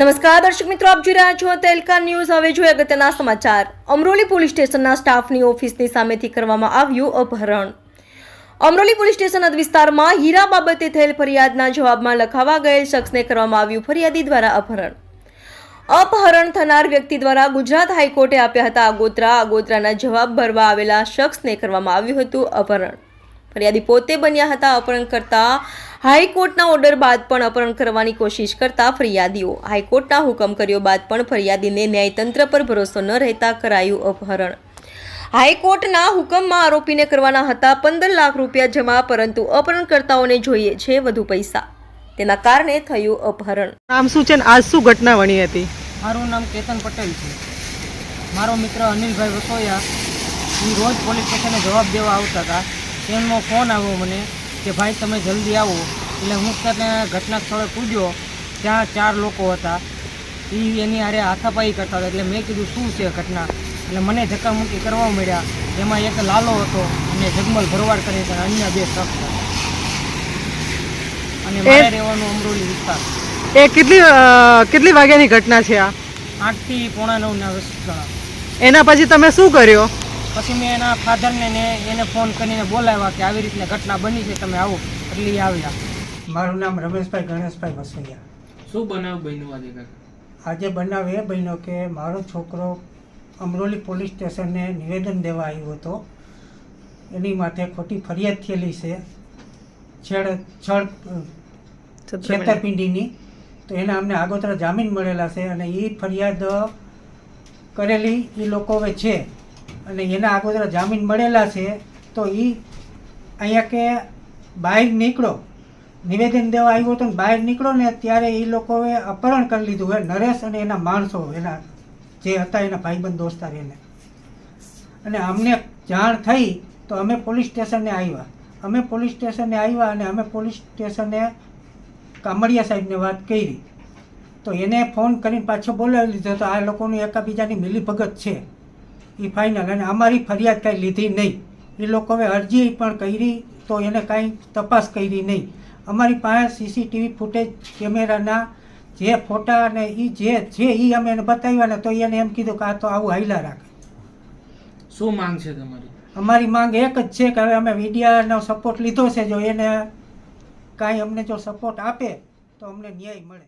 નમસ્કાર, દર્શક મિત્રો, આપ જોઈ રહ્યા છો તેલકા ન્યૂઝ. હવે જોઈએ અગત્યના સમાચાર. અમરોલી પોલીસ સ્ટેશનના સ્ટાફની ઓફિસની સામેથી કરવામાં આવ્યું અપહરણ. અમરોલી પોલીસ સ્ટેશન હદ વિસ્તારમાં હીરા બાબતે થયેલ ફરિયાદના જવાબમાં લખાવા ગયેલ શખ્સને કરવામાં આવ્યું ફરિયાદી દ્વારા અપહરણ. અપહરણ થનાર વ્યક્તિ દ્વારા ગુજરાત હાઈકોર્ટે આપ્યા હતા આગોતરા. આગોતરાના જવાબ ભરવા આવેલા શખ્સને કરવામાં આવ્યું હતું અપહરણ. ફરિયાદી પોતે બન્યા હતા અપહરણ કરતા હાઈકોર્ટના ઓર્ડર બાદ પણ અપહરણ કરવાની કોશિશ કરતા ફરિયાદીઓ. હાઈકોર્ટના હુકમ કર્યો બાદ પણ ફરિયાદીને ન્યાયતંત્ર પર ભરોસો ન રહેતા કરાયું અપહરણ. હાઈકોર્ટના હુકમમાં આરોપીને કરવાના હતા પંદર લાખ રૂપિયા જમા પરંતુ અપહરણકર્તાઓને જોઈએ છે વધુ પૈસા. તેના કારણે થયું અપહરણ. નામ શું છે આજ શું ઘટના બની હતી? મારું નામ કેતન પટેલ છે. મારો મિત્ર અનિલભાઈ વસોયા એ રોજ પોલીસ સ્ટેશને જવાબ દેવા આવતા હતા. તેમનો ફોન આવ્યો મને. કે ભાઈ તમે જલ્દી આવો. એટલે હું તને ઘટના સ્થળે પૂજ્યો. ત્યાં ચાર લોકો હતા. એ એની હારે હાથાપાઈ કરતા હતા. એટલે મેં કીધું શું છે ઘટના? એટલે મને ધક્કામુક્કી કરવા મળ્યા. એમાં એક લાલો હતો અને જગમલ ભરવાડ કરી હતા અન્ય બે શખ્સ હતા. અને મારે રહેવાનું અમરોલી વિસ્તાર. એ કેટલી કેટલી વાગ્યાની ઘટના છે આ? આઠથી પોણા નવના વસ્તુ એના પછી તમે શું કર્યો? પછી મેં એના ફાધરને ને એને ફોન કરીને બોલાવ્યા કે આવી રીતે ઘટના બની છે તમે આવો. એટલે એ આવ્યા. મારું નામ રમેશભાઈ ગણેશભાઈ વસૈયા. શું બનાવ બન્યું આજે કાકા આજે બનાવ એ બન્યો કે મારો છોકરો અમરોલી પોલીસ સ્ટેશનને નિવેદન દેવા આવ્યો હતો. એની માટે ખોટી ફરિયાદ થયેલી છે. છેડ છળ છેતરપિંડીની. તો એના અમને આગોતરા જામીન મળેલા છે અને એ ફરિયાદ કરેલી એ લોકો હવે છે. અને એના આગોતરા જામીન મળેલા છે, તો એ અહીંયા કે બહાર નીકળો. નિવેદન દેવા આવ્યો ને બહાર નીકળો ને ત્યારે એ લોકોએ અપહરણ કરી લીધું. હોય નરેશ અને એના માણસો, એના જે હતા એના ભાઈબંધ દોસ્તાર એને. અને અમને જાણ થઈ તો અમે પોલીસ સ્ટેશને આવ્યા. અમે પોલીસ સ્ટેશને આવ્યા અને અમે પોલીસ સ્ટેશને કામડિયા સાહેબને વાત કરી. તો એને ફોન કરીને પાછો બોલાવી લીધો. તો આ લોકોનું એકાબીજાની મિલીભગત છે. એ ફાઇનલ અને અમારી ફરિયાદ કાંઈ લીધી નહીં. એ લોકોએ અરજી પણ કરી તો એને કાંઈ તપાસ કરી નહીં. અમારી પાસે સીસીટીવી ફૂટેજ કેમેરાના જે ફોટા અને એ જે છે એ અમે એને બતાવ્યા ને તો એને એમ કીધું કે આ તો આવું હાઈલા રાખે. શું માંગ છે તમારી? અમારી માંગ એક જ છે કે હવે અમે મીડિયાનો સપોર્ટ લીધો છે. જો એને કાંઈ અમને જો સપોર્ટ આપે તો અમને ન્યાય મળે.